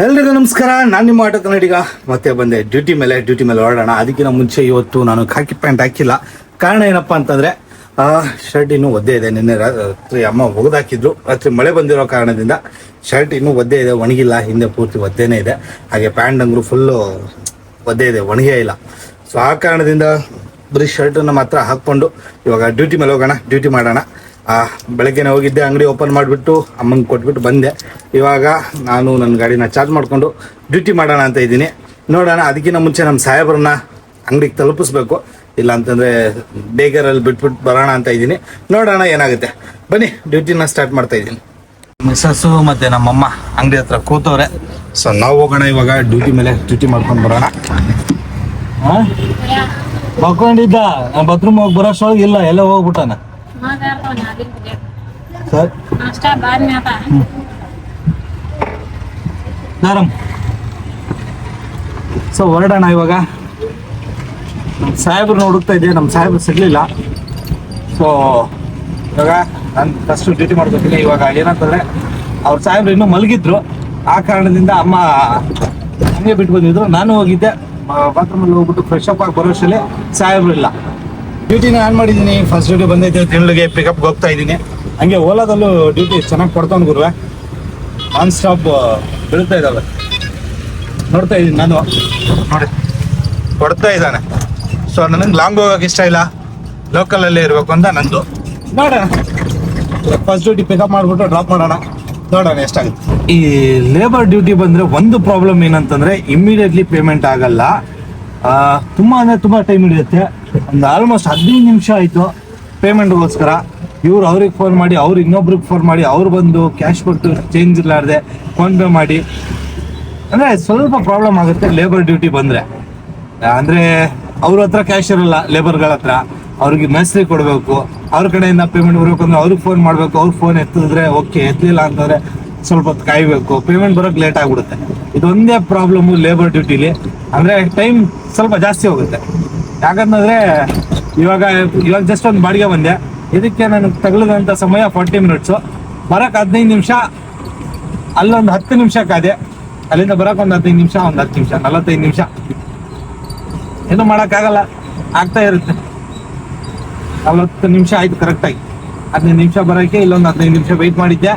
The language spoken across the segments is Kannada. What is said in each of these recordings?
ಎಲ್ರಿಗೂ ನಮಸ್ಕಾರ. ನಾನು ನಿಮ್ಮ ಆಟೋ ಕನ್ನಡಿಗ. ಮತ್ತೆ ಬಂದೆ ಡ್ಯೂಟಿ ಮೇಲೆ ಡ್ಯೂಟಿ ಮೇಲೆ ಹೊರಡೋಣ ಅದಕ್ಕಿಂತ ಮುಂಚೆ ಇವತ್ತು ನಾನು ಖಾಕಿ ಪ್ಯಾಂಟ್ ಹಾಕಿಲ್ಲ. ಕಾರಣ ಏನಪ್ಪ ಅಂತಂದ್ರೆ, ಆ, ಶರ್ಟ್ ಇನ್ನೂ ಒದ್ದೆ ಇದೆ. ನಿನ್ನೆ ರಾತ್ರಿ ಅಮ್ಮ ಒಗೆದಾಕಿದ್ರು. ರಾತ್ರಿ ಮಳೆ ಬಂದಿರೋ ಕಾರಣದಿಂದ ಶರ್ಟ್ ಇನ್ನೂ ಒದ್ದೆ ಇದೆ, ಒಣಗಿಲ್ಲ. ಹಿಂದೆ ಪೂರ್ತಿ ಒದ್ದೇನೆ ಇದೆ. ಹಾಗೆ ಪ್ಯಾಂಟ್ ಅಂದ್ರು ಫುಲ್ಲು ಒದ್ದೆ ಇದೆ ಒಣಗೇ ಇಲ್ಲ. ಸೊ ಆ ಕಾರಣದಿಂದ ಬರೀ ಶರ್ಟನ್ನು ಮಾತ್ರ ಹಾಕ್ಕೊಂಡು ಇವಾಗ ಡ್ಯೂಟಿ ಮೇಲೆ ಹೋಗೋಣ. ಡ್ಯೂಟಿ ಮಾಡೋಣ. ಬೆಳಗ್ಗೆನೆ ಹೋಗಿದ್ದೆ, ಅಂಗಡಿ ಓಪನ್ ಮಾಡಿಬಿಟ್ಟು ಅಮ್ಮಂಗೆ ಕೊಟ್ಬಿಟ್ಟು ಬಂದೆ. ಇವಾಗ ನಾನು ನನ್ನ ಗಾಡಿನ ಚಾರ್ಜ್ ಮಾಡಿಕೊಂಡು ಡ್ಯೂಟಿ ಮಾಡೋಣ ಅಂತ ಇದ್ದೀನಿ. ನೋಡೋಣ, ಅದಕ್ಕಿಂತ ಮುಂಚೆ ನಮ್ಮ ಸಾಹೇಬ್ರನ್ನ ಅಂಗಡಿಗೆ ತಲುಪಿಸ್ಬೇಕು. ಇಲ್ಲ ಅಂತಂದರೆ ಬೇಗರಲ್ಲಿ ಬಿಟ್ಬಿಟ್ಟು ಬರೋಣ ಅಂತ ಇದ್ದೀನಿ. ನೋಡೋಣ ಏನಾಗುತ್ತೆ. ಬನ್ನಿ ಡ್ಯೂಟಿನ ಸ್ಟಾರ್ಟ್ ಮಾಡ್ತಾ ಇದ್ದೀನಿ. ಮಿಸ್ಸಸ್ಸು ಮತ್ತು ನಮ್ಮಮ್ಮ ಅಂಗಡಿ ಹತ್ರ ಕೂತವ್ರೆ. ಸೊ ನಾವು ಹೋಗೋಣ ಇವಾಗ ಡ್ಯೂಟಿ ಮೇಲೆ ಡ್ಯೂಟಿ ಮಾಡ್ಕೊಂಡು ಬರೋಣ. ಮಕ್ಕೊಂಡಿದ್ದ ಬಾತ್ರೂಮ್ ಹೋಗಿ ಬರೋಷ್ಟೊಳಗೆ ಇಲ್ಲ, ಎಲ್ಲ ಹೋಗ್ಬಿಟ್ಟಾನ. ಸರ್ नाश्ता बाद में आता है ದಾರಂ ಸೊ ಹೊರಡೋಣ ಇವಾಗ ನಮ್ಮ ಸಾಹೇಬ್ರನ್ನ ಹುಡುಕ್ತಾ ಇದ್ದೆ ನಮ್ಮ ಸಾಹೇಬ್ರು ಸಿಗ್ಲಿಲ್ಲ ಸೊ ಇವಾಗ ನಾನು ಫಸ್ಟ್ ಡ್ಯೂಟಿ ಮಾಡ್ಕೊತೀನಿ ಇವಾಗ ಏನಂತಂದ್ರೆ ಅವ್ರ ಸಾಹೇಬ್ರು ಇನ್ನೂ ಮಲಗಿದ್ರು ಆ ಕಾರಣದಿಂದ ಅಮ್ಮ ಹಂಗೆ ಬಿಟ್ಟು ಬಂದಿದ್ರು ನಾನು ಹೋಗಿದ್ದೆ ಬಾತ್ರೂಮಲ್ಲಿ ಹೋಗ್ಬಿಟ್ಟು ಫ್ರೆಶ್ ಅಪ್ ಆಗಿ ಬರೋಷ್ಟರಲ್ಲಿ ಸಾಹೇಬ್ರು ಇಲ್ಲ ಡ್ಯೂಟಿನ ಆನ್ ಮಾಡಿದ್ದೀನಿ. ಫಸ್ಟ್ ಡ್ಯೂಟಿ ಬಂದೈತೆ, ತಿಂಗಳಿಗೆ ಪಿಕಪ್ ಹೋಗ್ತಾ ಇದ್ದೀನಿ. ಹಂಗೆ ಓಲಾದಲ್ಲೂ ಡ್ಯೂಟಿ ಚೆನ್ನಾಗಿ ಕೊಡ್ತಾನೆ ಗುರುವೆ. ಆನ್ ಸ್ಟಾಪ್ ಬೀಳ್ತಾ ಇದ್ದಾವೆ. ನೋಡ್ತಾ ಇದ್ದೀನಿ ನಾನು. ನೋಡಿ, ಕೊಡ್ತಾ ಇದ್ದಾನೆ. ಸೊ ನನಗೆ ಲಾಂಗ್ ಹೋಗೋಕೆ ಇಷ್ಟ ಇಲ್ಲ. ಲೋಕಲಲ್ಲೇ ಇರಬೇಕು ಅಂತ ನಂದು. ನೋಡೋಣ. ಫಸ್ಟ್ ಡ್ಯೂಟಿ ಪಿಕಪ್ ಮಾಡಿಬಿಟ್ಟು ಡ್ರಾಪ್ ಮಾಡೋಣ. ನೋಡೋಣ ಎಷ್ಟಾಗುತ್ತೆ. ಈ ಲೇಬರ್ ಡ್ಯೂಟಿ ಬಂದರೆ ಒಂದು ಪ್ರಾಬ್ಲಮ್ ಏನಂತಂದರೆ ಇಮ್ಮಿಡಿಯೇಟ್ಲಿ ಪೇಮೆಂಟ್ ಆಗಲ್ಲ. ತುಂಬ ಅಂದರೆ ತುಂಬ ಟೈಮ್ ಹಿಡಿಯುತ್ತೆ. ಒಂದು ಆಲ್ಮೋಸ್ಟ್ ಹದಿನೈದು ನಿಮಿಷ ಆಯಿತು ಪೇಮೆಂಟ್ಗೋಸ್ಕರ ಇವ್ರು ಅವ್ರಿಗೆ ಫೋನ್ ಮಾಡಿ, ಅವ್ರು ಇನ್ನೊಬ್ರಿಗೆ ಫೋನ್ ಮಾಡಿ, ಅವ್ರು ಬಂದು ಕ್ಯಾಶ್ ಕೊಟ್ಟು ಚೇಂಜ್ ಇರಲಾರ್ದೆ ಫೋನ್ಪೇ ಮಾಡಿ. ಅಂದರೆ ಸ್ವಲ್ಪ ಪ್ರಾಬ್ಲಮ್ ಆಗುತ್ತೆ ಲೇಬರ್ ಡ್ಯೂಟಿ ಬಂದರೆ. ಅಂದರೆ ಅವ್ರ ಹತ್ರ ಕ್ಯಾಶ್ ಇರಲ್ಲ ಲೇಬರ್ಗಳ ಹತ್ರ. ಅವ್ರಿಗೆ ಮೆಸ್ರಿ ಕೊಡಬೇಕು. ಅವ್ರ ಕಡೆಯಿಂದ ಪೇಮೆಂಟ್ ಬರಬೇಕು ಅಂದ್ರೆ ಅವ್ರಿಗೆ ಫೋನ್ ಮಾಡಬೇಕು. ಅವ್ರು ಫೋನ್ ಎತ್ತಿದ್ರೆ ಓಕೆ ಎತ್ತಲಿಲ್ಲ ಅಂತಂದರೆ ಸ್ವಲ್ಪ ಹೊತ್ತು ಕಾಯಬೇಕು. ಪೇಮೆಂಟ್ ಬರೋಕ್ಕೆ ಲೇಟ್ ಆಗಿಬಿಡುತ್ತೆ. ಇದೊಂದೇ ಪ್ರಾಬ್ಲಮ್ಮು ಲೇಬರ್ ಡ್ಯೂಟಿಲಿ ಅಂದರೆ ಟೈಮ್ ಸ್ವಲ್ಪ ಜಾಸ್ತಿ ಹೋಗುತ್ತೆ. ಯಾಕಂತಂದ್ರೆ ಇವಾಗ ಇವಾಗ ಜಸ್ಟ್ ಒಂದು ಬಾಡಿಗೆ ಬಂದೆ. ಇದಕ್ಕೆ ನನಗೆ ತಗಲದಂತ ಸಮಯ ಫಾರ್ಟಿ ಮಿನಿಟ್ಸು ಬರಕ್ ಹದಿನೈದು ನಿಮಿಷ, ಅಲ್ಲೊಂದು ಹತ್ತು ನಿಮಿಷ ಕಾದೆ ಅಲ್ಲಿಂದ ಬರಕ್ ಒಂದು ಹದಿನೈದು ನಿಮಿಷ, ಒಂದು ಹತ್ತು ನಿಮಿಷ, ನಲವತ್ತೈದು ನಿಮಿಷ. ಏನು ಮಾಡೋಕ್ಕಾಗಲ್ಲ. ಆಗ್ತಾ ಇರುತ್ತೆ. ನಲವತ್ತು ನಿಮಿಷ ಆಯ್ತು ಕರೆಕ್ಟಾಗಿ ಹದಿನೈದು ನಿಮಿಷ ಬರೋಕ್ಕೆ ಇಲ್ಲೊಂದು ಹದಿನೈದು ನಿಮಿಷ ವೆಯ್ಟ್ ಮಾಡಿದ್ದೆ.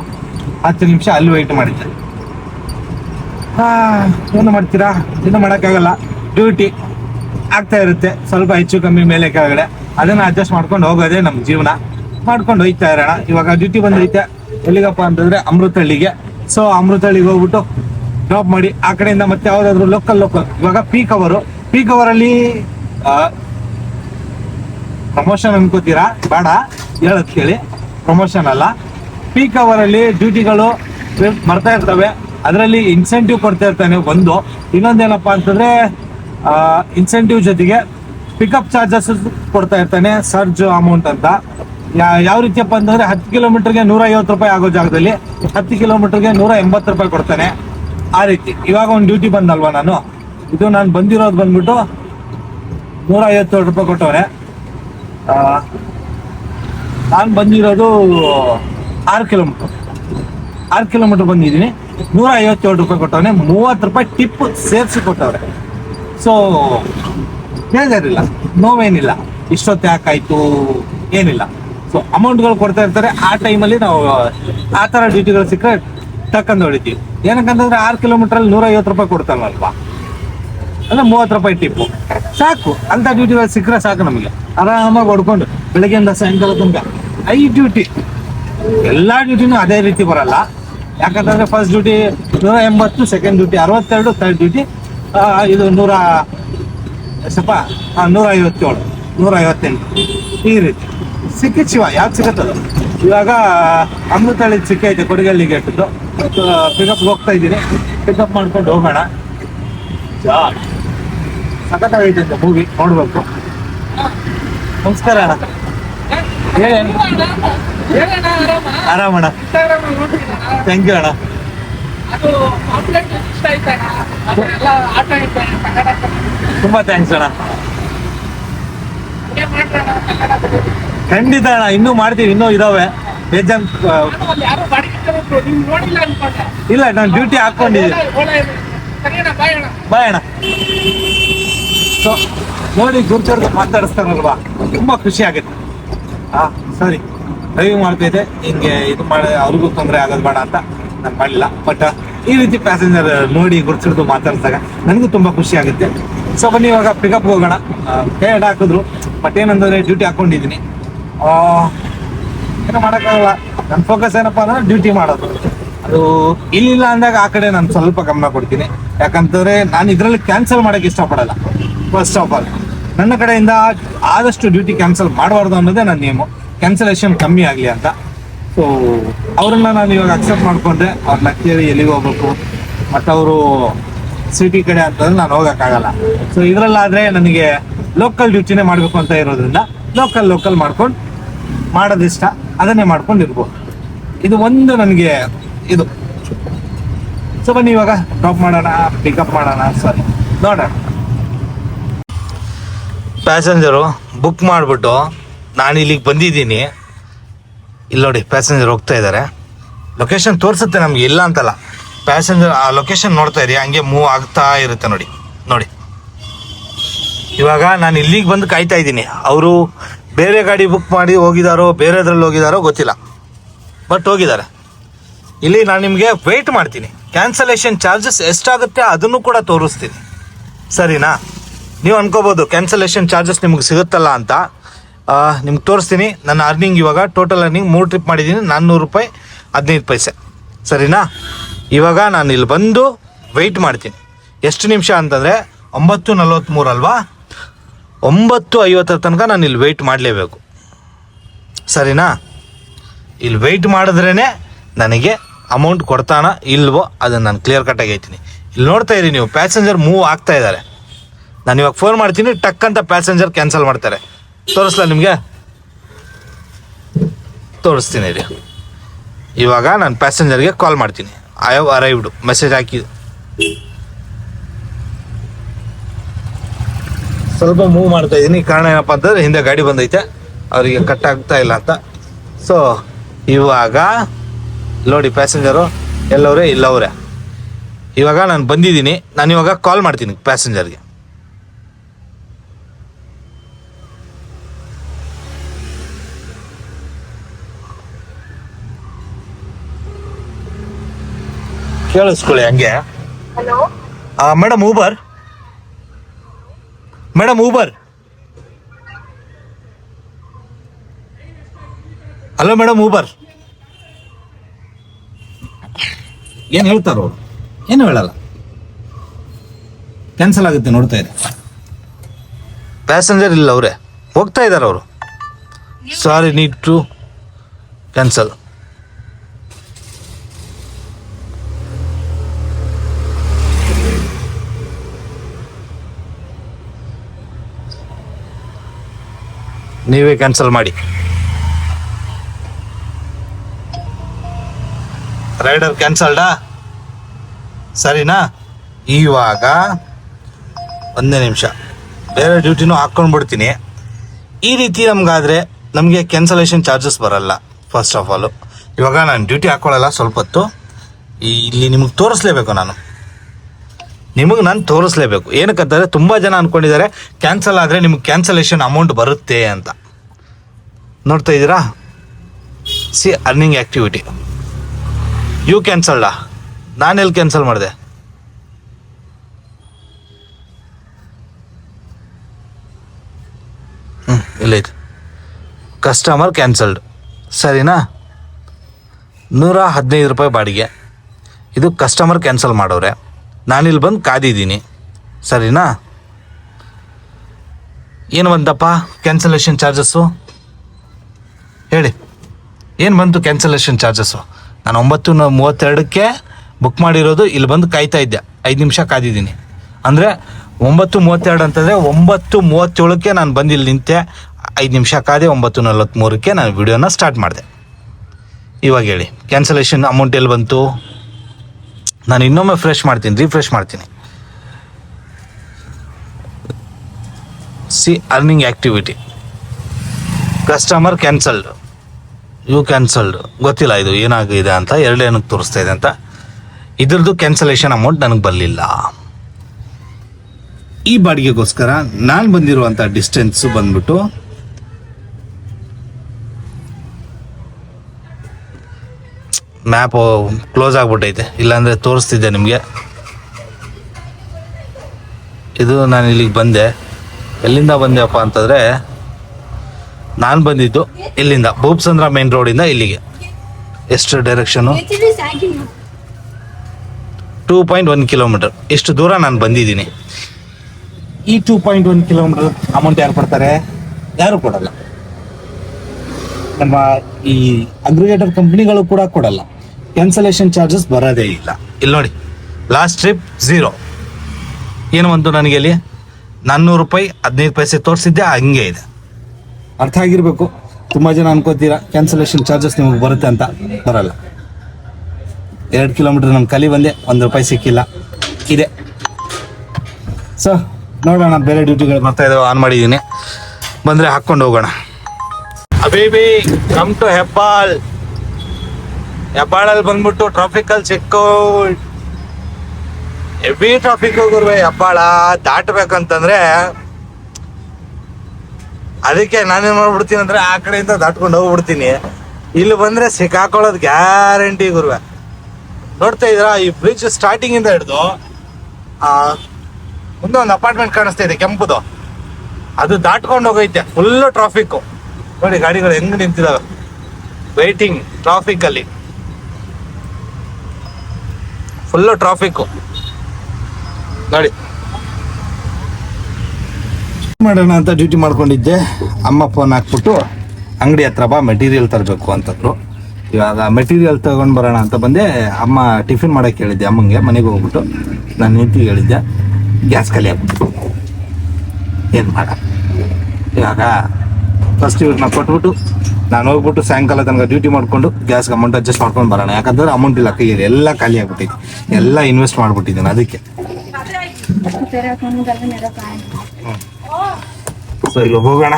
ಹತ್ತು ನಿಮಿಷ ಅಲ್ಲಿ ವೆಯ್ಟ್ ಮಾಡಿದ್ದೆ. ಹಾ, ಏನು ಮಾಡ್ತೀರಾ? ಏನು ಮಾಡೋಕ್ಕಾಗಲ್ಲ. ಡ್ಯೂಟಿ ಆಗ್ತಾ ಇರುತ್ತೆ. ಸ್ವಲ್ಪ ಹೆಚ್ಚು ಕಮ್ಮಿ ಮೇಲೆ ಕೆಳಗಡೆ. ಅದನ್ನ ಅಡ್ಜಸ್ಟ್ ಮಾಡ್ಕೊಂಡು ಹೋಗೋದೇ ನಮ್ಮ ಜೀವನ. ಮಾಡ್ಕೊಂಡು ಹೋಗ್ತಾ ಇರೋಣ. ಇವಾಗ ಡ್ಯೂಟಿ ಬಂದೈತೆ ಎಲ್ಲಿಗಪ್ಪ ಅಂತಂದ್ರೆ ಅಮೃತಹಳ್ಳಿಗೆ. ಸೊ ಅಮೃತಹಳ್ಳಿಗೆ ಹೋಗ್ಬಿಟ್ಟು ಡ್ರಾಪ್ ಮಾಡಿ, ಆ ಕಡೆಯಿಂದ ಮತ್ತೆ ಯಾವ್ದಾದ್ರು ಲೋಕಲ್ ಲೋಕಲ್ ಇವಾಗ ಪೀಕ್ ಅವರು ಪೀಕ್ ಅವರಲ್ಲಿ ಪ್ರಮೋಷನ್ ಅನ್ಕೋತೀರಾ? ಬೇಡ. ಹೇಳದ್ ಕೇಳಿ. ಪ್ರಮೋಷನ್ ಅಲ್ಲ. ಪೀಕ್ ಅವರಲ್ಲಿ ಡ್ಯೂಟಿಗಳು ಬರ್ತಾ ಇರ್ತವೆ. ಅದರಲ್ಲಿ ಇನ್ಸೆಂಟಿವ್ ಕೊಡ್ತಾ ಇರ್ತಾನೆ ಒಂದು. ಇನ್ನೊಂದೇನಪ್ಪ ಅಂತಂದ್ರೆ ಇನ್ಸೆಂಟಿವ್ ಜೊತೆಗೆ ಪಿಕಪ್ ಚಾರ್ಜಸ್ ಕೊಡ್ತಾ ಇರ್ತಾನೆ ಸರ್ಜ್ ಅಮೌಂಟ್ ಅಂತ. ಯಾವ ರೀತಿಯಪ್ಪ ಅಂತಂದ್ರೆ ಹತ್ತು ಕಿಲೋಮೀಟರ್ಗೆ ನೂರ ಐವತ್ತು ರೂಪಾಯಿ ಆಗೋ ಜಾಗದಲ್ಲಿ ಹತ್ತು ಕಿಲೋಮೀಟರ್ಗೆ ನೂರ ಎಂಬತ್ತು ರೂಪಾಯಿ ಕೊಡ್ತಾನೆ. ಆ ರೀತಿ. ಇವಾಗ ಒಂದು ಡ್ಯೂಟಿ ಬಂದಲ್ವಾ ನಾನು? ಇದು ನಾನು ಬಂದಿರೋದು ಬಂದ್ಬಿಟ್ಟು ನೂರ ಐವತ್ತೇಳು ರೂಪಾಯಿ ಕೊಟ್ಟವ್ರೆ ನಾನು ಬಂದಿರೋದು ಆರು ಕಿಲೋಮೀಟರ್ ಆರು ಕಿಲೋಮೀಟರ್ ಬಂದಿದ್ದೀನಿ. ನೂರ ಐವತ್ತೇಳು ರೂಪಾಯಿ ಕೊಟ್ಟವನೆ. ಮೂವತ್ತು ರೂಪಾಯಿ ಟಿಪ್ ಸೇರಿಸಿ ಕೊಟ್ಟವ್ರೆ. ಸೊ ಬೇಜಾರಿಲ್ಲ ನೋವೇನಿಲ್ಲ. ಇಷ್ಟೊತ್ತು ಯಾಕಾಯ್ತು ಏನಿಲ್ಲ. ಸೊ ಅಮೌಂಟ್ಗಳು ಕೊಡ್ತಾ ಇರ್ತಾರೆ. ಆ ಟೈಮಲ್ಲಿ ನಾವು, ಆ ಥರ ಡ್ಯೂಟಿಗಳು ಸಿಕ್ಕರೆ ತಕ್ಕಂದು ಹೊಡಿತೀವಿ. ಏನಕ್ಕಂತಂದ್ರೆ ಆರು ಕಿಲೋಮೀಟ್ರಲ್ಲಿ ನೂರೈವತ್ತು ರೂಪಾಯಿ ಕೊಡ್ತಾರಲ್ವಾ? ಅಂದ್ರೆ ಮೂವತ್ತು ರೂಪಾಯಿ ಟಿಪ್ಪು. ಸಾಕು. ಅಂತ ಡ್ಯೂಟಿಗಳು ಸಿಕ್ಕರೆ ಸಾಕು ನಮಗೆ. ಆರಾಮಾಗಿ ಹೊಡ್ಕೊಂಡು ಬೆಳಗ್ಗೆಯಿಂದ ಸಾಯಂಕಾಲ ತುಂಬ ಐ ಡ್ಯೂಟಿ ಎಲ್ಲ ಡ್ಯೂಟಿನೂ ಅದೇ ರೀತಿ ಬರಲ್ಲ. ಯಾಕಂತಂದ್ರೆ ಫಸ್ಟ್ ಡ್ಯೂಟಿ ನೂರ ಎಂಬತ್ತು ಸೆಕೆಂಡ್ ಡ್ಯೂಟಿ ಅರವತ್ತೆರಡು ಥರ್ಡ್ ಡ್ಯೂಟಿ ಇದು ನೂರ ಸ್ವಲ್ಪ ನೂರ ಐವತ್ತೇಳು ನೂರ ಐವತ್ತೆಂಟು ಈ ರೀತಿ. ಸಿಕ್ಕಿತ್ತು ಶಿವ ಯಾವ್ದು ಸಿಗತ್ತದು? ಇವಾಗ ಅಮೃತಹಳ್ಳಿ ಸಿಕ್ಕೈತೆ ಕೊಡಗಲ್ಲಿ ಗೇಟದ್ದು ಪಿಕಪ್ ಹೋಗ್ತಾ ಇದ್ದೀನಿ. ಪಿಕಪ್ ಮಾಡ್ಕೊಂಡು ಹೋಗೋಣ. ಸಖತ್ತಾಗೈತೆ ಅಂತ ಮೂವಿ ನೋಡ್ಬೇಕು. ನಮಸ್ಕಾರ ಅಣ್ಣ. ಹೇಳಿ ಆರಾಮಣ್ಣ ಥ್ಯಾಂಕ್ ಯು ಅಣ್ಣ. ತುಂಬಾ ಥ್ಯಾಂಕ್ಸ್ ಅಣ್ಣ. ಖಂಡಿತ ಅಣ್ಣ ಇನ್ನೂ ಮಾಡ್ತೀವಿ ಇನ್ನೂ ಇದಾವೆ. ಬೇಜಾನ್ ಇಲ್ಲ ನಾನು ಡ್ಯೂಟಿ ಹಾಕೊಂಡಿದ್ದೀನಿ ಬಾಯ್ ಅಣ್ಣ. ಸೊ ನೋಡಿ ಗುರುಚರ್ ಮಾತಾಡಿಸ್ತಾನಲ್ವಾ ತುಂಬಾ ಖುಷಿ ಆಗುತ್ತೆ. ಹಾ ಸರಿ ಡ್ರೈವಿಂಗ್ ಮಾಡ್ತಿದ್ದೆ. ಹಿಂಗೆ ಇದು ಮಾಡಿ ಅವ್ರಿಗೂ ತೊಂದರೆ ಆಗೋದು ಬೇಡ ಅಂತ. ನಾನು ಮಾಡಿಲ್ಲ ಬಟ್ ಈ ರೀತಿ ಪ್ಯಾಸೆಂಜರ್ ನೋಡಿ ಗುರುಚಿಡ್ದು ಮಾತಾಡಿದಾಗ ನನಗೂ ತುಂಬಾ ಖುಷಿ ಆಗುತ್ತೆ. ಸೊ ಬನ್ನಿ, ಇವಾಗ ಪಿಕಪ್ ಹೋಗೋಣ. ಹೇಳ್ ಹಾಕಿದ್ರು. ಬಟ್ ಏನಂದ್ರೆ ಡ್ಯೂಟಿ ಹಾಕೊಂಡಿದ್ದೀನಿ. ಏನೋ ಮಾಡೋಕ್ಕಾಗಲ್ಲ. ನನ್ನ ಫೋಕಸ್ ಏನಪ್ಪಾ ಅಂದ್ರೆ ಡ್ಯೂಟಿ ಮಾಡೋದು. ಅದು ಇಲ್ಲಿಲ್ಲ ಅಂದಾಗ ಆ ಕಡೆ ನಾನು ಸ್ವಲ್ಪ ಗಮನ ಕೊಡ್ತೀನಿ. ಯಾಕಂತಂದ್ರೆ ನಾನು ಇದರಲ್ಲಿ ಕ್ಯಾನ್ಸಲ್ ಮಾಡೋಕೆ ಇಷ್ಟಪಡಲ್ಲ. ಫಸ್ಟ್ ಆಫ್ ಆಲ್ ನನ್ನ ಕಡೆಯಿಂದ ಆದಷ್ಟು ಡ್ಯೂಟಿ ಕ್ಯಾನ್ಸಲ್ ಮಾಡಬಾರ್ದು ಅನ್ನೋದೇ ನನ್ನ ನಿಯಮ. ಕ್ಯಾನ್ಸಲೇಷನ್ ಕಮ್ಮಿ ಆಗಲಿ ಅಂತ. ಸೊ ಅವರನ್ನ ನಾನು ಇವಾಗ ಅಕ್ಸೆಪ್ಟ್ ಮಾಡ್ಕೊಂಡೆ. ಅವ್ರನ್ನ ಕೇಳಿ ಎಲ್ಲಿಗೆ ಹೋಗ್ಬೇಕು. ಮತ್ತು ಅವರು ಸಿಟಿ ಕಡೆ ಅಂತಂದ್ರೆ ನಾನು ಹೋಗೋಕ್ಕಾಗಲ್ಲ ಸೊ ಇದರಲ್ಲಾದರೆ ನನಗೆ ಲೋಕಲ್ ಡ್ಯೂಟಿನೇ ಮಾಡಬೇಕು ಅಂತ ಇರೋದ್ರಿಂದ ಲೋಕಲ್ ಲೋಕಲ್ ಮಾಡ್ಕೊಂಡು ಮಾಡೋದಿಷ್ಟ. ಅದನ್ನೇ ಮಾಡ್ಕೊಂಡು ಇರ್ಬೋದು. ಇದು ಒಂದು ನನಗೆ ಇದು. ಸೊ ಬನ್ನಿ ಇವಾಗ ಡ್ರಾಪ್ ಮಾಡೋಣ ಪಿಕಪ್ ಮಾಡೋಣ. ಸಾರಿ ನೋಡೋಣ. ಪ್ಯಾಸೆಂಜರು ಬುಕ್ ಮಾಡಿಬಿಟ್ಟು ನಾನು ಇಲ್ಲಿಗೆ ಬಂದಿದ್ದೀನಿ. ಇಲ್ಲಿ ನೋಡಿ ಪ್ಯಾಸೆಂಜರ್ ಹೋಗ್ತಾ ಇದ್ದಾರೆ ಲೊಕೇಶನ್ ತೋರಿಸುತ್ತೆ ನಮ್ಗೆ, ಇಲ್ಲ ಅಂತಲ್ಲ. ಪ್ಯಾಸೆಂಜರ್ ಆ ಲೊಕೇಶನ್ ನೋಡ್ತಾ ಇರಿ ಹಂಗೆ ಮೂವ್ ಆಗ್ತಾ ಇರುತ್ತೆ ನೋಡಿ ನೋಡಿ. ಇವಾಗ ನಾನು ಇಲ್ಲಿಗೆ ಬಂದು ಕಾಯ್ತಾ ಇದ್ದೀನಿ. ಅವರು ಬೇರೆ ಗಾಡಿ ಬುಕ್ ಮಾಡಿ ಹೋಗಿದಾರೋ, ಬೇರೆದ್ರಲ್ಲಿ ಹೋಗಿದಾರೋ ಗೊತ್ತಿಲ್ಲ. ಬಟ್ ಹೋಗಿದ್ದಾರೆ. ಇಲ್ಲಿ ನಾನು ನಿಮಗೆ ವೆಯ್ಟ್ ಮಾಡ್ತೀನಿ. ಕ್ಯಾನ್ಸಲೇಷನ್ ಚಾರ್ಜಸ್ ಎಷ್ಟಾಗುತ್ತೆ ಅದನ್ನು ಕೂಡ ತೋರಿಸ್ತೀನಿ. ಸರಿನಾ? ನೀವು ಅನ್ಕೋಬೋದು ಕ್ಯಾನ್ಸಲೇಷನ್ ಚಾರ್ಜಸ್ ನಿಮಗೆ ಸಿಗುತ್ತಲ್ಲ ಅಂತ. ನಿಮ್ಗೆ ತೋರಿಸ್ತೀನಿ. ನನ್ನ ಅರ್ನಿಂಗ್ ಇವಾಗ ಟೋಟಲ್ ಅರ್ನಿಂಗ್ ಮೂರು ಟ್ರಿಪ್ ಮಾಡಿದ್ದೀನಿ, ನಾನ್ನೂರು ರೂಪಾಯಿ, ಹದಿನೈದು ಪೈಸೆ. ಸರಿನಾ? ಇವಾಗ ನಾನು ಇಲ್ಲಿ ಬಂದು ವೆಯ್ಟ್ ಮಾಡ್ತೀನಿ. ಎಷ್ಟು ನಿಮಿಷ ಅಂತಂದರೆ ಒಂಬತ್ತು ನಲ್ವತ್ತ್ಮೂರು ಅಲ್ವಾ? ಒಂಬತ್ತು ಐವತ್ತರ ತನಕ ನಾನು ಇಲ್ಲಿ ವೆಯ್ಟ್ ಮಾಡಲೇಬೇಕು. ಸರಿನಾ? ಇಲ್ಲಿ ವೆಯ್ಟ್ ಮಾಡಿದ್ರೇ ನನಗೆ ಅಮೌಂಟ್ ಕೊಡ್ತಾನ ಇಲ್ವೋ ಅದನ್ನು ನಾನು ಕ್ಲಿಯರ್ ಕಟ್ಟಾಗಿ ಹೇಳ್ತೀನಿ. ಇಲ್ಲಿ ನೋಡ್ತಾ ಇರಿ ನೀವು ಪ್ಯಾಸೆಂಜರ್ ಮೂವ್ ಆಗ್ತಾ ಇದ್ದಾರೆ. ನಾನು ಇವಾಗ ಫೋನ್ ಮಾಡ್ತೀನಿ, ಟಕ್ ಅಂತ ಪ್ಯಾಸೆಂಜರ್ ಕ್ಯಾನ್ಸಲ್ ಮಾಡ್ತಾರೆ. ತೋರಿಸ್ಲಾ ನಿಮಗೆ? ತೋರಿಸ್ತೀನಿ ರೀ ಇವಾಗ ನಾನು ಪ್ಯಾಸೆಂಜರ್ಗೆ ಕಾಲ್ ಮಾಡ್ತೀನಿ. ಐ ಹ್ಯಾವ್ ಅರೈವ್ಡ್ ಮೆಸೇಜ್ ಹಾಕಿ. ಸ್ವಲ್ಪ ಮೂವ್ ಮಾಡ್ತಾ ಇದ್ದೀನಿ ಕಾರಣ ಏನಪ್ಪ ಅಂತಂದ್ರೆ ಹಿಂದೆ ಗಾಡಿ ಬಂದೈತೆ. ಅವರಿಗೆ ಕಟ್ ಆಗ್ತಾ ಇಲ್ಲ ಅಂತ. ಸೊ ಇವಾಗ ನೋಡಿ ಪ್ಯಾಸೆಂಜರು ಎಲ್ಲವ್ರೆ, ಇಲ್ಲವ್ರೆ. ಇವಾಗ ನಾನು ಬಂದಿದ್ದೀನಿ. ನಾನು ಇವಾಗ ಕಾಲ್ ಮಾಡ್ತೀನಿ ಪ್ಯಾಸೆಂಜರ್ಗೆ ಕೇಳಿಸ್ಕೊಳ್ಳಿ ಹಂಗೆ? Madam Uber? Madam Uber? Hello madam Uber? ಏನು ಹೇಳ್ತಾರ? ಅವ್ರು? ಏನು ಹೇಳಲ್ಲ. ಕ್ಯಾನ್ಸಲ್ ಆಗುತ್ತೆ ನೋಡ್ತಾ ಇದೆ ಪ್ಯಾಸೆಂಜರ್ ಇಲ್ಲ ಅವರೇ. ಹೋಗ್ತಾ ಇದ್ದಾರೆ ಅವರು. ಸಾರಿ ನೀಡ್ ಟು ಕ್ಯಾನ್ಸಲ್ ನೀವೇ ಕ್ಯಾನ್ಸಲ್ ಮಾಡಿ. ರೈಡರ್ ಕ್ಯಾನ್ಸಲ್ಡಾ ಸರಿನಾ? ಇವಾಗ ಒಂದೇ ನಿಮಿಷ. ಬೇರೆ ಡ್ಯೂಟಿನೂ ಹಾಕ್ಕೊಂಡು ಬಿಡ್ತೀನಿ ಈ ರೀತಿ ನಮಗಾದರೆ ನಮಗೆ ಕ್ಯಾನ್ಸಲೇಷನ್ ಚಾರ್ಜಸ್ ಬರಲ್ಲ ಫಸ್ಟ್ ಆಫ್ ಆಲು ಇವಾಗ ನಾನು ಡ್ಯೂಟಿ ಹಾಕ್ಕೊಳ್ಳಲ್ಲ ಸ್ವಲ್ಪ ಹೊತ್ತು. ಇಲ್ಲಿ ನಿಮಗೆ ತೋರಿಸ್ಲೇಬೇಕು ನಾನು. ನಿಮಗೆ ನಾನು ತೋರಿಸ್ಲೇಬೇಕು. ಏನಕ್ಕಂತಂದರೆ ತುಂಬ ಜನ ಅಂದ್ಕೊಂಡಿದ್ದಾರೆ ಕ್ಯಾನ್ಸಲ್ ಆದರೆ ನಿಮ್ಗೆ ಕ್ಯಾನ್ಸಲೇಷನ್ ಅಮೌಂಟ್ ಬರುತ್ತೆ ಅಂತ. ನೋಡ್ತಾ ಇದ್ದೀರಾ? ಸಿ ಅರ್ನಿಂಗ್ ಆ್ಯಕ್ಟಿವಿಟಿ ಯು ಕ್ಯಾನ್ಸಲ್ಡಾ ನಾನೆಲ್ಲಿ ಕ್ಯಾನ್ಸಲ್ ಮಾಡಿದೆ? ಹ್ಞೂ ಇಲ್ಲೈತೆ ಕಸ್ಟಮರ್ ಕ್ಯಾನ್ಸಲ್ಡ್ ಸರಿನಾ? ನೂರ ಹದಿನೈದು ರೂಪಾಯಿ ಬಾಡಿಗೆ. ಇದು ಕಸ್ಟಮರ್ ಕ್ಯಾನ್ಸಲ್ ಮಾಡೋರೆ. ನಾನಿಲ್ಲಿ ಬಂದು ಕಾದಿದ್ದೀನಿ. ಸರಿನಾ? ಏನು ಬಂತಪ್ಪ? ಕ್ಯಾನ್ಸಲೇಷನ್ ಚಾರ್ಜಸ್ಸು ಹೇಳಿ. ಏನು ಬಂತು ಕ್ಯಾನ್ಸಲೇಷನ್ ಚಾರ್ಜಸ್ಸು ನಾನು ಒಂಬತ್ತು ಮೂವತ್ತೆರಡಕ್ಕೆ ಬುಕ್ ಮಾಡಿರೋದು ಇಲ್ಲಿ ಬಂದು ಕಾಯ್ತಾ ಇದ್ದೆ. ಐದು ನಿಮಿಷ ಕಾದಿದ್ದೀನಿ. ಅಂದರೆ ಒಂಬತ್ತು ಮೂವತ್ತೆರಡು ಅಂತಂದರೆ ಒಂಬತ್ತು ಮೂವತ್ತೇಳಕ್ಕೆ ನಾನು ಬಂದು ಇಲ್ಲಿ ನಿಂತೆ ಐದು ನಿಮಿಷ ಕಾದೆ ಒಂಬತ್ತು ನಲ್ವತ್ತ್ಮೂರಕ್ಕೆ ನಾನು ವಿಡಿಯೋನ ಸ್ಟಾರ್ಟ್ ಮಾಡಿದೆ. ಇವಾಗ ಹೇಳಿ. ಕ್ಯಾನ್ಸಲೇಷನ್ ಅಮೌಂಟ್ ಎಲ್ಲಿ ಬಂತು? ನಾನು ಇನ್ನೊಮ್ಮೆ ಫ್ರೆಶ್ ಮಾಡ್ತೀನಿ ರಿಫ್ರೆಶ್ ಮಾಡ್ತೀನಿ. See earning activity customer cancelled you cancelled ಗೊತ್ತಿಲ್ಲ ಇದು ಏನಾಗಿದೆ ಅಂತ ಎರಡೇನಕ್ಕೆ ತೋರಿಸ್ತಾ ಇದೆ ಅಂತ. ಇದ್ರದ್ದು ಕ್ಯಾನ್ಸಲೇಷನ್ ಅಮೌಂಟ್ ನನಗೆ ಬರಲಿಲ್ಲ. ಈ ಬಾಡಿಗೆಗೋಸ್ಕರ ನಾನು ಬಂದಿರುವಂಥ ಡಿಸ್ಟೆನ್ಸು ಬಂದ್ಬಿಟ್ಟು ಮ್ಯಾಪ್ ಕ್ಲೋಸ್ ಆಗ್ಬಿಟ್ಟೈತೆ. ಇಲ್ಲಾಂದರೆ ತೋರಿಸ್ತಿದ್ದೆ ನಿಮಗೆ. ಇದು ನಾನು ಇಲ್ಲಿಗೆ ಬಂದೆ. ಎಲ್ಲಿಂದ ಬಂದೆಪ್ಪ ಅಂತಂದರೆ, ನಾನು ಬಂದಿದ್ದು ಇಲ್ಲಿಂದ, ಭೂಪ್ಸಂದ್ರ ಮೇನ್ ರೋಡಿಂದ ಇಲ್ಲಿಗೆ. ಎಷ್ಟು direction two point one kilometre ಎಷ್ಟು ದೂರ ನಾನು ಬಂದಿದ್ದೀನಿ. ಈ two point one kilometre amount ಯಾರು ಕೊಡ್ತಾರೆ? ಯಾರು ಕೊಡಲ್ಲ. ನಮ್ಮ ಈ ಅಗ್ರಿಗೇಟರ್ ಕಂಪ್ನಿಗಳು ಕೂಡ ಕೊಡಲ್ಲ. ಕ್ಯಾನ್ಸಲೇಷನ್ ಚಾರ್ಜಸ್ ಬರೋದೇ ಇಲ್ಲ. ಇಲ್ಲಿ ನೋಡಿ ಲಾಸ್ಟ್ ಟ್ರಿಪ್ ಝೀರೋ ಏನು ಬಂತು ನನಗೆ ಇಲ್ಲಿ? ನಾನ್ನೂರು ರೂಪಾಯಿ, ಹದಿನೈದು ಪೈಸೆ ತೋರಿಸಿದ್ದೆ, ಹಂಗೆ ಇದೆ. ಅರ್ಥ ಆಗಿರಬೇಕು. ತುಂಬ ಜನ ಅನ್ಕೋತೀರಾ ಕ್ಯಾನ್ಸಲೇಷನ್ ಚಾರ್ಜಸ್ ನಿಮಗೆ ಬರುತ್ತೆ ಅಂತ. ಬರಲ್ಲ. ಎರಡು ಕಿಲೋಮೀಟರ್ ನಮ್ಮ ಕಲಿ ಬಂದೆ, ಒಂದು ರೂಪಾಯಿ ಸಿಕ್ಕಿಲ್ಲ. ಇದೆ. ಸೊ ನೋಡೋಣ, ಬೇರೆ ಡ್ಯೂಟಿಗಳು ಬರ್ತಾ ಇದಾವೆ ಆನ್ ಮಾಡಿದ್ದೀನಿ. ಬಂದರೆ ಹಾಕ್ಕೊಂಡು ಹೋಗೋಣ. ಅಬೇಬಿ ಕಮ್ ಟು ಹೆಬ್ಬಾಳ್ ಹೆಬ್ಬಾಳಲ್ಲಿ ಬಂದ್ಬಿಟ್ಟು ಟ್ರಾಫಿಕಲ್ಲಿ ಸಿಕ್ಕೋ ಹೆವಿ ಟ್ರಾಫಿಕ್ ಹೋಗುರ್ವೆ ಹೆಬ್ಬಾಳ ದಾಟಬೇಕಂತಂದ್ರೆ ಅದಕ್ಕೆ ನಾನೇನ್ ಮಾಡ್ಬಿಡ್ತೀನಿ ಅಂದ್ರೆ ಆ ಕಡೆಯಿಂದ ದಾಟ್ಕೊಂಡು ಹೋಗ್ಬಿಡ್ತೀನಿ. ಇಲ್ಲಿ ಬಂದ್ರೆ ಸಿಕ್ಕಾಕೊಳ್ಳೋದು ಗ್ಯಾರಂಟಿ ಗುರುವೆ. ನೋಡ್ತಾ ಇದ್ರ ಈ ಬ್ರಿಡ್ಜ್ ಸ್ಟಾರ್ಟಿಂಗ್ ಇಂದ ಹಿಡಿದು, ಆ ಮುಂದೆ ಒಂದು ಅಪಾರ್ಟ್ಮೆಂಟ್ ಕಾಣಿಸ್ತಾ ಇದೆ, ಕೆಂಪುದು. ಅದು ದಾಟ್ಕೊಂಡು ಹೋಗೈತೆ ಫುಲ್ ಟ್ರಾಫಿಕ್ ನೋಡಿ ಗಾಡಿಗಳು ಹೆಂಗ್ ನಿಂತಿದಾವೆ. ವೈಟಿಂಗ್ ಟ್ರಾಫಿಕ್ ಅಲ್ಲಿ. ಫುಲ್ಲು ಟ್ರಾಫಿಕ್ ನೋಡಿ. ಮಾಡೋಣ ಅಂತ ಡ್ಯೂಟಿ ಮಾಡ್ಕೊಂಡಿದ್ದೆ. ಅಮ್ಮ ಫೋನ್ ಹಾಕ್ಬಿಟ್ಟು, ಅಂಗಡಿ ಹತ್ರ ಬಾ ಮೆಟೀರಿಯಲ್ ತರಬೇಕು ಅಂತಂದ್ರು. ಇವಾಗ ಮೆಟೀರಿಯಲ್ ತಗೊಂಡು ಬರೋಣ ಅಂತ ಬಂದೆ. ಅಮ್ಮ ಟಿಫಿನ್ ಮಾಡೋಕೆ ಹೇಳಿದ್ದೆ ಅಮ್ಮಂಗೆ. ಮನೆಗೆ ಹೋಗ್ಬಿಟ್ಟು ನಾನು ನಿಂತು ಹೇಳಿದ್ದೆ, ಗ್ಯಾಸ್ ಖಾಲಿ ಆಗ್ಬಿಟ್ಟು ಏನು ಮಾಡ? ಇವಾಗ ಫಸ್ಟ್ ಇವ್ರನ್ನ ಕೊಟ್ಬಿಟ್ಟು, ನಾನು ಹೋಗ್ಬಿಟ್ಟು ಸಾಯಂಕಾಲ ತನಕ ಡ್ಯೂಟಿ ಮಾಡ್ಕೊಂಡು ಗ್ಯಾಸ್ಗೆ ಅಮೌಂಟ್ ಅಡ್ಜಸ್ಟ್ ಮಾಡ್ಕೊಂಡು ಬರೋಣ. ಯಾಕಂದ್ರೆ ಅಮೌಂಟ್ ಇಲ್ಲ ಕೈಯಲ್ಲಿ ಎಲ್ಲ ಖಾಲಿ ಆಗ್ಬಿಟ್ಟೈತಿ. ಎಲ್ಲ ಇನ್ವೆಸ್ಟ್ ಮಾಡ್ಬಿಟ್ಟಿದ್ದೀನಿ ಅದಕ್ಕೆ. ಸೊ ಇಲ್ಲಿ ಹೋಗೋಣ.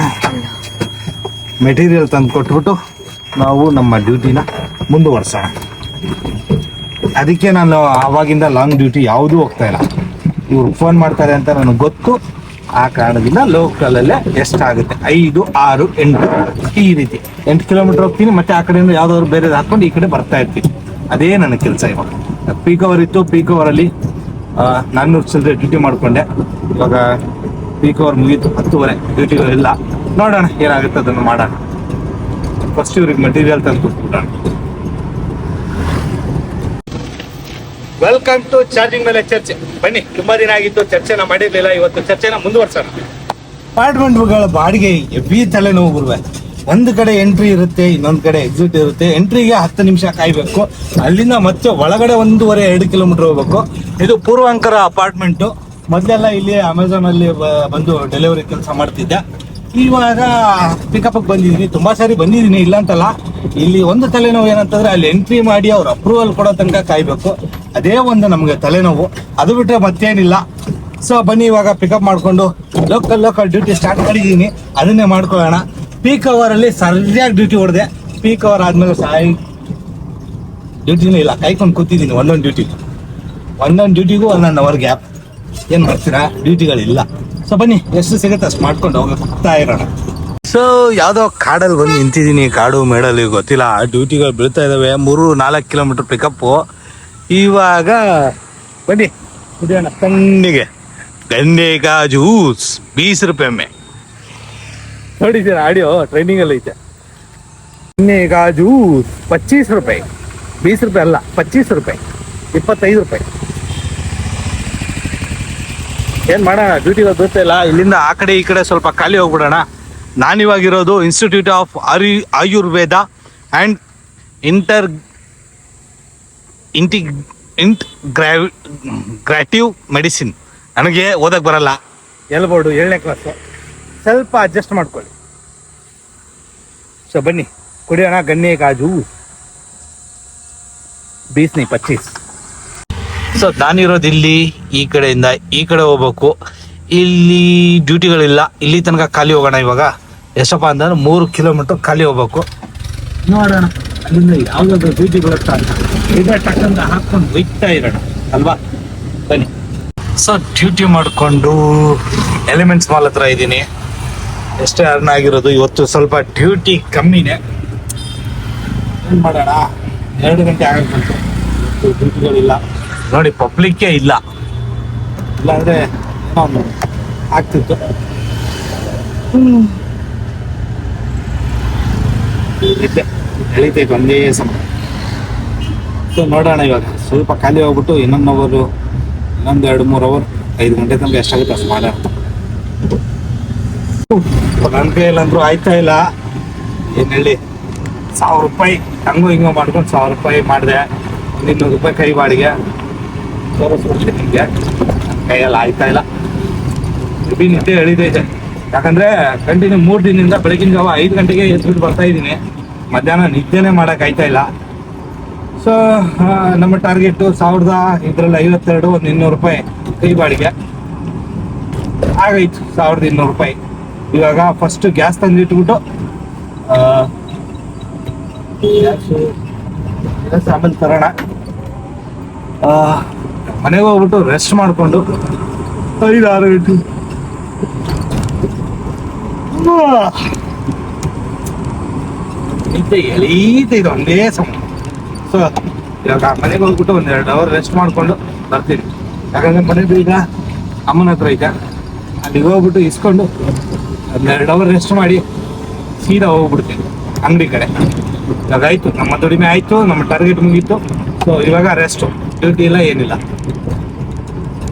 ಮೆಟೀರಿಯಲ್ ತಂದು ಕೊಟ್ಬಿಟ್ಟು ನಾವು ನಮ್ಮ ಡ್ಯೂಟಿನ ಮುಂದುವರ್ಸೋಣ. ಅದಕ್ಕೆ ನಾನು ಆವಾಗಿಂದ ಲಾಂಗ್ ಡ್ಯೂಟಿ ಯಾವುದೂ ಹೋಗ್ತಾ ಇಲ್ಲ. ಇವ್ರು ಫೋನ್ ಮಾಡ್ತಾರೆ ಅಂತ ನನಗೆ ಗೊತ್ತು. ಆ ಕಾರಣದಿಂದ ಲೋಕಲಲ್ಲೇ ಎಷ್ಟಾಗುತ್ತೆ ಐದು, ಆರು, ಎಂಟು ಈ ರೀತಿ. ಎಂಟು ಕಿಲೋಮೀಟರ್ ಹೋಗ್ತೀನಿ, ಮತ್ತೆ ಆ ಕಡೆಯಿಂದ ಯಾವ್ದಾದ್ರು ಬೇರೆ ಹಾಕೊಂಡು ಈ ಕಡೆ ಬರ್ತಾ ಇರ್ತೀನಿ. ಅದೇ ನನ್ನ ಕೆಲಸ ಇವಾಗ. ಪೀಕ್ ಅವರ್ ಇತ್ತು ಪೀಕ್ ಅವರಲ್ಲಿ ನಾನ್ನೂರು ಚಿಲ್ಲರೆ ಡ್ಯೂಟಿ ಮಾಡ್ಕೊಂಡೆ. ಇವಾಗ ಪೀಕ್ ಅವರ್ ಮುಗೀತು, ಹತ್ತುವರೆ. ಡ್ಯೂಟಿಗಳು ಇಲ್ಲ. ನೋಡೋಣ, ಏನಾಗುತ್ತೆ ಅದನ್ನು ಮಾಡೋಣ. ಫಸ್ಟ್ ಇವ್ರಿಗೆ ಮೆಟೀರಿಯಲ್ ತಂದು ಕೊಟ್ಬಿಡೋಣ. ವೆಲ್ಕಮ್ ಟು ಚಾರ್ಜಿಂಗ್ ಮೇಲೆ ಚರ್ಚೆ ಬನ್ನಿ, ತುಂಬಾ ದಿನ ಆಗಿತ್ತು, ಚರ್ಚೆನ ಮಾಡಿರ್ಲಿಲ್ಲ, ಇವತ್ತು ಚರ್ಚೆನ ಮುಂದುವರ್ಸೋಣ. ಅಪಾರ್ಟ್ಮೆಂಟ್ಗಳ ಬಾಡಿಗೆ ಎಬ್ಬಿ ತಲೆನೋವು ಗುರುವೆ. ಒಂದು ಕಡೆ ಎಂಟ್ರಿ ಇರುತ್ತೆ, ಇನ್ನೊಂದು ಕಡೆ ಎಕ್ಸಿಟ್ ಇರುತ್ತೆ. ಎಂಟ್ರಿಗೆ ಹತ್ತು ನಿಮಿಷ ಕಾಯ್ಬೇಕು. ಅಲ್ಲಿಂದ ಮತ್ತೆ ಒಳಗಡೆ ಒಂದೂವರೆ, ಎರಡು ಕಿಲೋಮೀಟರ್ ಹೋಗ್ಬೇಕು. ಇದು ಪೂರ್ವಾಂಕರ ಅಪಾರ್ಟ್ಮೆಂಟು ಮೊದಲೆಲ್ಲ ಇಲ್ಲಿ ಅಮೆಝಾನ್ ಅಲ್ಲಿ ಬಂದು ಡೆಲಿವರಿ ಕೆಲಸ ಮಾಡ್ತಿದ್ದೆ. ಇವಾಗ ಪಿಕಪ್ ಬಂದಿದ್ದೀನಿ. ತುಂಬಾ ಸಾರಿ ಬಂದಿದ್ದೀನಿ, ಇಲ್ಲ ಅಂತಲ್ಲ. ಇಲ್ಲಿ ಒಂದು ತಲೆನೋವು ಏನಂತಂದ್ರೆ, ಅಲ್ಲಿ ಎಂಟ್ರಿ ಮಾಡಿ ಅವ್ರ ಅಪ್ರೂವಲ್ ಕೊಡೋ ತನಕ ಕಾಯ್ಬೇಕು. ಅದೇ ಒಂದು ನಮಗೆ ತಲೆನೋವು. ಅದು ಬಿಟ್ರೆ ಮತ್ತೇನಿಲ್ಲ. ಸೊ ಬನ್ನಿ ಇವಾಗ ಪಿಕಪ್ ಮಾಡ್ಕೊಂಡು ಲೋಕಲ್ ಲೋಕಲ್ ಡ್ಯೂಟಿ ಸ್ಟಾರ್ಟ್ ಮಾಡಿದ್ದೀನಿ. ಅದನ್ನೇ ಮಾಡ್ಕೊಳ್ಳೋಣ. ಪೀಕ್ ಅವರಲ್ಲಿ ಸರಿಯಾಗಿ ಡ್ಯೂಟಿ ಹೊಡೆದೆ. ಪೀಕ್ ಅವರ್ ಆದಮೇಲೆ ಸಾಯಿ ಡ್ಯೂಟಿನೂ ಇಲ್ಲ ಕಾಯ್ಕೊಂಡು ಕೂತಿದ್ದೀನಿ ಒಂದೊಂದು ಡ್ಯೂಟಿ ಒಂದೊಂದು ಡ್ಯೂಟಿಗೂ ಒಂದೊಂದು ಅವರ್ ಗ್ಯಾಪ್ ಏನು ಮಾಡ್ತೀರಾ? ಡ್ಯೂಟಿಗಳಿಲ್ಲ ಸೊ ಬನ್ನಿ, ಎಷ್ಟು ಸಿಗುತ್ತೆ ಅಷ್ಟು ಮಾಡ್ಕೊಂಡು ಹೋಗ್ತಾ ಇರೋಣ. ಸೊ ಯಾವುದೋ ಕಾಡಲ್ಲಿ ಬಂದು ನಿಂತಿದ್ದೀನಿ. ಕಾಡು ಮೇಡಲ್ಲಿ ಗೊತ್ತಿಲ್ಲ. ಡ್ಯೂಟಿಗಳು ಬೀಳ್ತಾ ಇದಾವೆ. ಮೂರು ನಾಲ್ಕು ಕಿಲೋಮೀಟರ್ ಪಿಕಪ್ಪು ಇವಾಗ ಬನ್ನಿ. ಕುಡಿಯೋಣ. ತಣ್ಣಿಗೆ. ಗಂಡೆಗ ಜ್ಯೂಸ್ ಬೀಸ್ ರೂಪಾಯಿ ಎಮ್ಮೆ ನೋಡಿ ಸರ್ ಆಡಿಯೋ ಟ್ರೈನಿಂಗ್ ಅಲ್ಲಿ ಐತೆ. ಗಂಡೆಗ ಜ್ಯೂಸ್ ಪಚ್ಚೀಸ್ ರೂಪಾಯಿ. ಬೀಸ್ ರೂಪಾಯಿ ಅಲ್ಲ ಪಚ್ಚೀಸ್ ರೂಪಾಯಿ. ಇಪ್ಪತ್ತೈದು ರೂಪಾಯಿ. ಏನ್ ಮಾಡೋಣ ಡ್ಯೂಟಿ ಬರ್ತಾ ಇಲ್ಲ. ಇಲ್ಲಿಂದ ಆ ಕಡೆ ಈ ಕಡೆ ಸ್ವಲ್ಪ ಖಾಲಿ ಹೋಗ್ಬಿಡೋಣ. ನಾನಿವಾಗಿರೋದು institute of Ayurveda and inter integrative medicine. ನನಗೆ ಓದಕ್ಕೆ ಬರಲ್ಲ. ಎಲ್ಬೋರ್ಡು ಏಳನೇ ಕ್ಲಾಸು ಸ್ವಲ್ಪ ಅಡ್ಜಸ್ಟ್ ಮಾಡ್ಕೊಳ್ಳಿ. ಸೊ ಬನ್ನಿ. ಕುಡಿಯೋಣ ಗನ್ನೆ ಕಾಜು ಬೀಸ್ನಿ ಪಚ್ಚೀಸ್. ಸೊ ನಾನಿರೋದು ಇಲ್ಲಿ ಈ ಕಡೆಯಿಂದ ಈ ಕಡೆ ಹೋಗ್ಬೇಕು. ಇಲ್ಲಿ ಡ್ಯೂಟಿಗಳಿಲ್ಲ. ಇಲ್ಲಿ ತನಕ ಖಾಲಿ ಹೋಗೋಣ ಇವಾಗ. ಎಷ್ಟಪ್ಪ ಅಂತಂದ್ರೆ ಮೂರು ಕಿಲೋಮೀಟರ್ ಖಾಲಿ ಹೋಗ್ಬೇಕು. ನೋಡೋಣ. ಅಲ್ಲಿಂದ ಯಾವ್ದಾದ್ರು ಬೀದಿ ಬರುತ್ತಾ ಅಂತ. ಇದೆ ಟಕ್ಕಂತ ಹಾಕೊಂಡು ಒಯ್ತಾ ಇರೋಣ. ಅಲ್ವಾ? ಬನ್ನಿ. ಸೊ ಡ್ಯೂಟಿ ಮಾಡಿಕೊಂಡು ಎಲಿಮೆಂಟ್ಸ್ ಮಾಲ್ ಹತ್ರ ಇದ್ದೀನಿ. ಎಷ್ಟೇ ಅರ್ನ್ ಆಗಿರೋದು ಇವತ್ತು ಸ್ವಲ್ಪ ಡ್ಯೂಟಿ ಕಮ್ಮಿನೇ. ಏನು ಮಾಡೋಣ? ಎರಡು ಗಂಟೆ ಆಗಕ್ಕೆ ಬಂತು. ಡ್ಯೂಟಿಗಳಿಲ್ಲ. ನೋಡಿ ಪಬ್ಲಿಕ್ಕೇ ಇಲ್ಲ. ಇಲ್ಲಾಂದ್ರೆ ಏನೋ ಆಗ್ತಿತ್ತು. ಇದ್ದೆ. ಎಳಿತೈತೆ ಒಂದೇ ಸಮ. ಸೊ ನೋಡೋಣ ಇವಾಗ. ಸ್ವಲ್ಪ ಖಾಲಿ ಹೋಗ್ಬಿಟ್ಟು ಇನ್ನೊಂದು ಅವರು ಇನ್ನೊಂದು ಎರಡು ಮೂರು ಅವರ್ ಐದು ಗಂಟೆ ತನಕ ಎಷ್ಟಾಗುತ್ತೆ ಅಷ್ಟು ಮಾಡೋಣ. ನನ್ನ ಕೈಯಲ್ಲಂದ್ರೂ ಆಯ್ತಾ ಇಲ್ಲ. ಏನು ಹೇಳಿ? ಸಾವಿರ ರೂಪಾಯಿ, ಹಂಗೋ ಹಿಂಗೋ ಮಾಡ್ಕೊಂಡು ಸಾವಿರ ರೂಪಾಯಿ ಮಾಡಿದೆ. ಇನ್ನೂರು ರೂಪಾಯಿ ಕೈ ಬಾಡಿಗೆ. ನಿಮಗೆ. ನನ್ನ ಕೈಯಲ್ಲಿ ಆಯ್ತಾ ಇಲ್ಲ. ಬಿ ನಿದ್ದೆ ಎಳಿತೈತೆ ಯಾಕಂದ್ರೆ ಕಂಟಿನ್ಯೂ ಮೂರು ದಿನದಿಂದ ಬೆಳಗಿನ ಜಾವ ಐದು ಗಂಟೆಗೆ ಎದ್ಬಿಟ್ಟು ಬರ್ತಾ ಇದ್ದೀನಿ. ಮಧ್ಯಾಹ್ನ ನಿದ್ದೆನೇ ಮಾಡಕ್ ಆಯ್ತಾ ಇಲ್ಲ. ಸೊ ನಮ್ಮ ಟಾರ್ಗೆಟ್ ಸಾವಿರದ ಇದ್ರಲ್ಲಿ ಐವತ್ತೆರಡು ಒಂದು ಇನ್ನೂರು ರೂಪಾಯಿ ಕೈ ಬಾಡಿಗೆ. ಆಗೈತು ಸಾವಿರದ ಇನ್ನೂರು ರೂಪಾಯಿ. ಇವಾಗ ಫಸ್ಟ್ ಗ್ಯಾಸ್ ತಂದಿಟ್ಬಿಟ್ಟು ಆಮೇಲೆ ತರೋಣ. ಮನೆಗೆ ಹೋಗ್ಬಿಟ್ಟು ರೆಸ್ಟ್ ಮಾಡಿಕೊಂಡು ಐದು ಆರು ಗಂಟೆ ನಿದ್ದೆ ಇದು ಒಂದೇ ಸಮ. ಸೊ ಇವಾಗ ಮನೆಗೆ ಹೋಗ್ಬಿಟ್ಟು ಒಂದ್ ಎರಡು ಅವರ್ ರೆಸ್ಟ್ ಮಾಡ್ಕೊಂಡು ಬರ್ತೀನಿ. ಯಾಕಂದ್ರೆ ಮನೆದು ಈಗ ಅಮ್ಮನ ಹತ್ರ ಐತೆ ಅಲ್ಲಿಗೆ ಹೋಗ್ಬಿಟ್ಟು ಇಸ್ಕೊಂಡು ಒಂದ್ ಎರಡು ಅವರ್ ರೆಸ್ಟ್ ಮಾಡಿ ಸೀದಾ ಹೋಗ್ಬಿಡ್ತೀನಿ ಅಂಗಡಿ ಕಡೆ. ಇವಾಗ ಆಯ್ತು ನಮ್ಮ ದುಡಿಮೆ ಆಯ್ತು ನಮ್ಮ ಟಾರ್ಗೆಟ್ ಮುಗೀತು. ಸೊ ಇವಾಗ ರೆಸ್ಟ್ ಡ್ಯೂಟಿ ಇಲ್ಲ ಏನಿಲ್ಲ.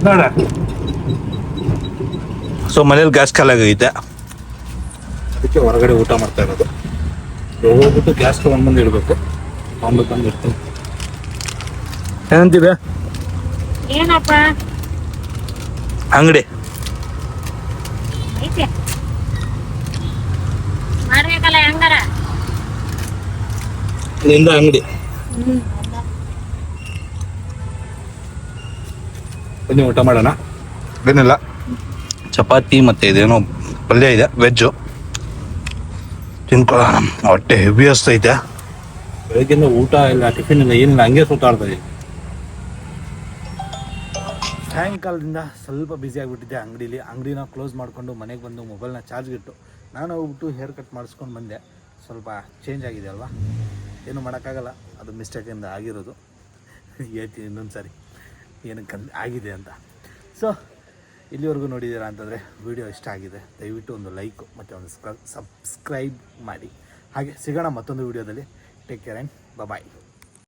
ನೋಡ ಸೊ ಮನೇಲಿ ಗ್ಯಾಸ್ ಖಾಲಿ ಆಗೈತೆ ಅದಕ್ಕೆ ಹೊರಗಡೆ ಊಟ ಮಾಡ್ತಾ ಇರೋದು. ಹೋಗ್ಬಿಟ್ಟು ಗ್ಯಾಸ್ ತೊಗೊಂಡ್ಬಂದು ಇಡಬೇಕು. ತೊಗೊಂಡು ಬಂದು ಇರ್ತೀನಿ ಏನಂತಿದೆ ಏನಪ್ಪ? ಅಂಗಡಿ. ಐತೆ. ಮಾಡ್ಬೇಕಲ್ಲ ಹೆಂಗಾರ? ನಿಂದ ಅಂಗಡಿ. ಬನ್ನಿ ಊಟ ಮಾಡೋಣ. ಏನಿಲ್ಲ. ಚಪಾತಿ ಮತ್ತೆ ಇದೇನೋ ಪಲ್ಯ ಇದೆ ವೆಜ್ಜು ತಿನ್ಕೊಳ್ಳೋಣ ಹೊಟ್ಟೆ ಹೆವಿ ಐತೆ ಬೆಳಗ್ಗೆಯಿಂದ ಊಟ ಇಲ್ಲ ಟಿಫಿನ್ ಇಲ್ಲ, ಏನಿಲ್ಲ, ಹಂಗೆ ಸುತ್ತಾಡ್ತಾ ಇದೆ ಸಾಯಂಕಾಲದಿಂದ ಸ್ವಲ್ಪ ಬ್ಯುಸಿ ಆಗಿಬಿಟ್ಟಿದ್ದೆ ಅಂಗಡೀಲಿ. ಅಂಗಡಿನ ಕ್ಲೋಸ್ ಮಾಡಿಕೊಂಡು ಮನೆಗೆ ಬಂದು ಮೊಬೈಲ್ನ ಚಾರ್ಜ್ಗಿಟ್ಟು ನಾನು ಹೋಗ್ಬಿಟ್ಟು ಹೇರ್ ಕಟ್ ಮಾಡಿಸ್ಕೊಂಡು ಬಂದೆ. ಸ್ವಲ್ಪ ಚೇಂಜ್ ಆಗಿದೆ ಅಲ್ವಾ? ಏನು ಮಾಡೋಕ್ಕಾಗಲ್ಲ. ಅದು ಮಿಸ್ಟೇಕಿಂದ ಆಗಿರೋದು. ಹೇಳ್ತೀನಿ ಇನ್ನೊಂದು ಸಾರಿ ಏನಕ್ಕೆ ಆಗಿದೆ ಅಂತ. ಸೊ ಇಲ್ಲಿವರೆಗೂ ನೋಡಿದ್ದೀರಾ ಅಂತಂದರೆ ವಿಡಿಯೋ ಇಷ್ಟ ಆಗಿದೆ. ದಯವಿಟ್ಟು ಒಂದು ಲೈಕು ಮತ್ತು ಒಂದು ಸಬ್ಸ್ಕ್ರೈಬ್ ಮಾಡಿ. ಹಾಗೆ ಸಿಗೋಣ ಮತ್ತೊಂದು ವಿಡಿಯೋದಲ್ಲಿ. Take care and bye